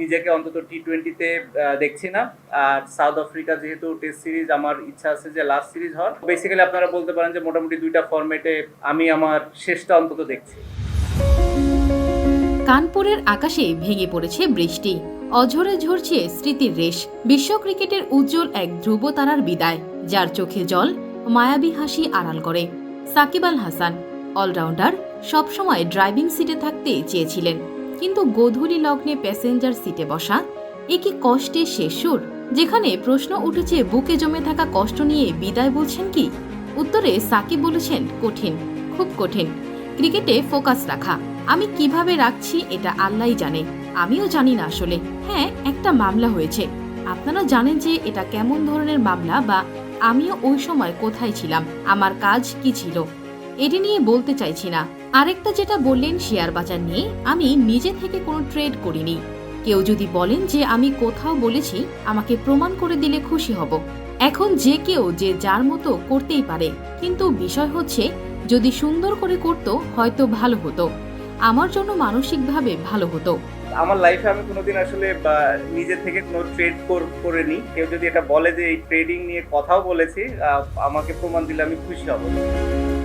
নিজেকে অন্তত টি টোয়েন্টিতে দেখছি না। আর সাউথ আফ্রিকা যেহেতু টেস্ট সিরিজ আমার ইচ্ছা আছে যে লাস্ট সিরিজ হওয়ার। বেসিক্যালি আপনারা বলতে পারেন যে মোটামুটি দুইটা ফরম্যাটে আমি আমার শেষটা অন্তত দেখছি। কানপুরের আকাশে ভেঙে পড়েছে বৃষ্টি। অঝরে ঝরছে স্মৃতির রেশ। বিশ্ব ক্রিকেটের উজ্জ্বল এক ধ্রুব তারার বিদায়, যার চোখে জল মায়াবী হাসি আড়াল করে। সাকিব আল হাসান অলরাউন্ডার সবসময় ড্রাইভিং সিটে থাকতে চেয়েছিলেন। কিন্তু গোধূলি লগ্নে প্যাসেঞ্জার সিটে বসা, এ কি কষ্টে শেষ সুর? যেখানে প্রশ্ন উঠেছে, বুকে জমে থাকা কষ্ট নিয়ে বিদায় বলছেন কি? উত্তরে সাকিব বলেছেন, কঠিন, খুব কঠিন। ক্রিকেটে ফোকাস রাখা। আমি কীভাবে রাখছি এটা আল্লাহই জানে। আমিও জানি না আসলে। হ্যাঁ একটা মামলা হয়েছে। আপনারা জানেন যে এটা কেমন ধরনের মামলা বা আমিও ওই সময় কোথায় ছিলাম, আমার কাজ কি ছিল? এটি নিয়ে বলতে চাইছি না। আরেকটা যেটা বললেন শেয়ার বাজার নিয়ে, আমি নিজে থেকে কোনো ট্রেড করিনি। কেউ যদি বলেন যে আমি কোথাও বলেছি, আমাকে প্রমাণ করে দিলে খুশি হব। এখন যে কেউ যে যার মতো করতেই পারে, কিন্তু বিষয় হচ্ছে, যদি সুন্দর করে করত, হয়তো ভালো হতো। আমার জন্য মানসিকভাবে ভালো হতো। আমার লাইফে আমি কোনোদিন আসলে নিজে থেকে কোনো ট্রেড করিনি। কেউ যদি এটা বলে যে এই ট্রেডিং নিয়ে কথাও বলেছি আমাকে প্রমাণ দিলে আমি খুশি হব।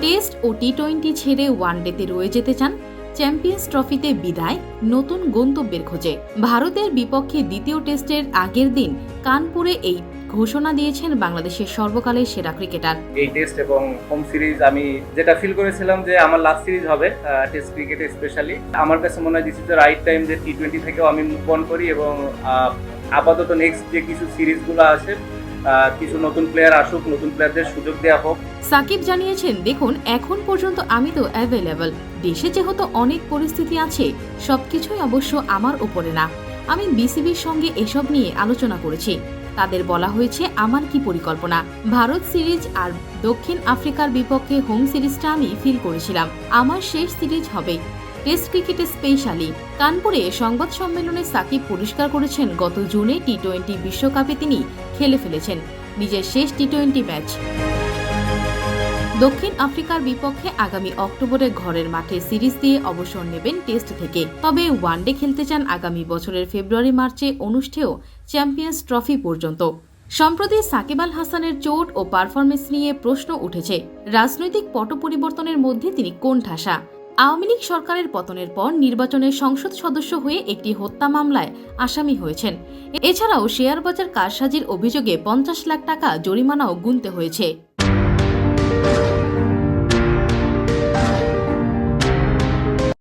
টেস্ট ও টি টোয়েন্টি ছেড়ে ওয়ানডেতে রয়ে যেতে চান, চ্যাম্পিয়ন্স ট্রফিতে বিদায়, নতুন গন্তব্যের খোঁজে। ভারতের বিপক্ষে দ্বিতীয় টেস্টের আগের দিন কানপুরে এই ঘোষণা দিয়েছেন বাংলাদেশের সর্বকালের সেরা ক্রিকেটার। এই টেস্ট এবং হোম সিরিজ আমি যেটা ফিল করেছিলাম যে আমার লাস্ট সিরিজ হবে টেস্ট ক্রিকেটে স্পেশালি আমার কাছে মনে হয় this is the right time যে টি টোয়েন্টি থেকেও আমি মুভ অন করি এবং আপাতত নেক্সট যে কিছু সিরিজগুলো আছে কিছু নতুন প্লেয়ার আসুক, নতুন প্লেয়ারদের সুযোগ দেওয়া হোক। সাকিব জানিয়েছেন, দেখুন, এখন পর্যন্ত আমি তো অ্যাভেলেবল দেশে যেহেতু অনেক পরিস্থিতি আছে, সবকিছুই অবশ্য আমার উপরে না। আমি বিসিবির সঙ্গে এসব নিয়ে আলোচনা করেছি। তাদের বলা হয়েছে, আমার কি পরিকল্পনা? ভারত সিরিজ আর দক্ষিণ আফ্রিকার বিপক্ষে হোম সিরিজটা আমি ফিল করেছিলাম। আমার শেষ সিরিজ হবে। টেস্ট ক্রিকেটে স্পেশালি। কানপুরে সংবাদ সম্মেলনে সাকিব পরিষ্কার করেছেন। গত জুনে টি টোয়েন্টি বিশ্বকাপে তিনি খেলে ফেলেছেন। নিজের শেষ টি টোয়েন্টি ম্যাচ। দক্ষিণ আফ্রিকার বিপক্ষে আগামী অক্টোবরে ঘরের মাঠে সিরিজ দিয়ে অবসর নেবেন টেস্ট থেকে। তবে ওয়ানডে খেলতে চান আগামী বছরের ফেব্রুয়ারি, মার্চে অনুষ্ঠেয় চ্যাম্পিয়ন্স ট্রফি পর্যন্ত। সম্প্রতি সাকিব আল হাসানের চোট ও পারফরমেন্স নিয়ে প্রশ্ন উঠেছে। রাজনৈতিক পট পরিবর্তনের মধ্যে তিনি কোন ঠাসা? আওয়ামী লীগ সরকারের পতনের পর নির্বাচনে সংসদ সদস্য হয়ে একটি হত্যা মামলায় আসামি হয়েছেন। এছাড়াও শেয়ার বাজার কারসাজির অভিযোগে পঞ্চাশ লাখ টাকা জরিমানাও গুনতে হয়েছে।